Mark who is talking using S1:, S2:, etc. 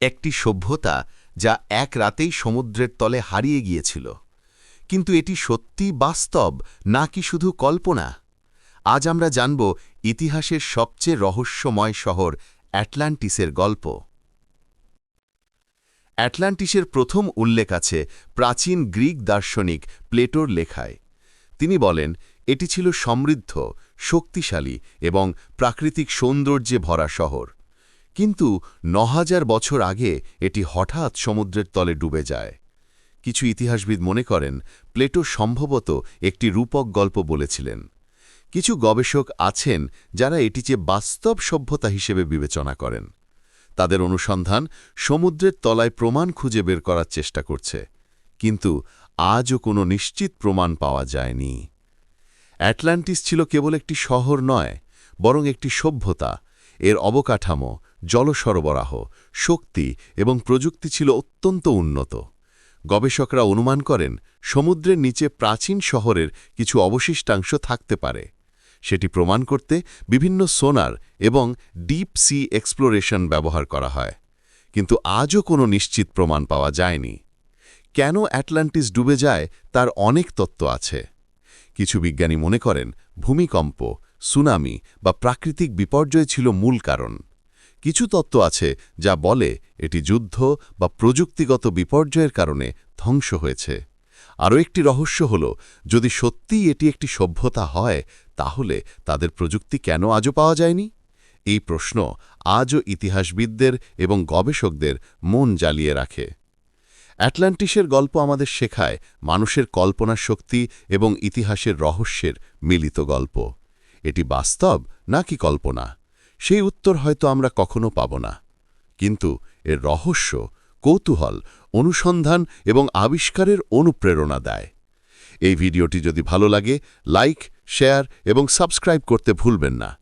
S1: একটি সভ্যতা যা এক রাতেই সমুদ্রের তলে হারিয়ে গিয়েছিল। কিন্তু এটি সত্যি বাস্তব নাকি শুধু কল্পনা? আজ আমরা জানব ইতিহাসের সবচেয়ে রহস্যময় শহর অ্যাটলান্টিসের গল্প। অ্যাটলান্টিসের প্রথম উল্লেখ আছে প্রাচীন গ্রিক দার্শনিক প্লেটোর লেখায়। তিনি বলেন, এটি ছিল সমৃদ্ধ, শক্তিশালী এবং প্রাকৃতিক সৌন্দর্যে ভরা শহর। কিন্তু নহাজার বছর আগে এটি হঠাৎ সমুদ্রের তলে ডুবে যায়। কিছু ইতিহাসবিদ মনে করেন, প্লেটো সম্ভবত একটি রূপক গল্প বলেছিলেন। কিছু গবেষক আছেন যারা এটিকে বাস্তব সভ্যতা হিসেবে বিবেচনা করেন। তাদের অনুসন্ধান সমুদ্রের তলায় প্রমাণ খুঁজে বের করার চেষ্টা করছে, কিন্তু আজও কোনো নিশ্চিত প্রমাণ পাওয়া যায়নি। অ্যাটলান্টিস ছিল কেবল একটি শহর নয়, বরং একটি সভ্যতা। এর অবকাঠামো জলসরবরাহ, শক্তি এবং প্রযুক্তি ছিল অত্যন্ত উন্নত। গবেষকরা অনুমান করেন, সমুদ্রের নিচে প্রাচীন শহরের কিছু অবশিষ্টাংশ থাকতে পারে। সেটি প্রমাণ করতে বিভিন্ন সোনার এবং ডিপ সি এক্সপ্লোরেশন ব্যবহার করা হয়। কিন্তু আজও কোনো নিশ্চিত প্রমাণ পাওয়া যায়নি। কেন অ্যাটলান্টিস ডুবে যায় তার অনেক তত্ত্ব আছে। কিছু বিজ্ঞানী মনে করেন, ভূমিকম্প, সুনামি বা প্রাকৃতিক বিপর্যয় ছিল মূল কারণ। কিছু তত্ত্ব আছে যা বলে এটি যুদ্ধ বা প্রযুক্তিগত বিপর্যয়ের কারণে ধ্বংস হয়েছে। আরও একটি রহস্য হল, যদি সত্যিই এটি একটি সভ্যতা হয়, তাহলে তাদের প্রযুক্তি কেন আজও পাওয়া যায়নি? এই প্রশ্ন আজও ইতিহাসবিদদের এবং গবেষকদের মন জ্বালিয়ে রাখে। অ্যাটলান্টিসের গল্প আমাদের শেখায় মানুষের কল্পনা শক্তি এবং ইতিহাসের রহস্যের মিলিত গল্প। এটি বাস্তব নাকি কল্পনা? সেই উত্তর হয়তো আমরা কখনো পাব না। কিন্তু এর রহস্য, কৌতূহল, অনুসন্ধান এবং আবিষ্কারের অনুপ্রেরণা দেয়। এই ভিডিওটি যদি ভালো লাগে, লাইক, শেয়ার এবং সাবস্ক্রাইব করতে ভুলবেন না।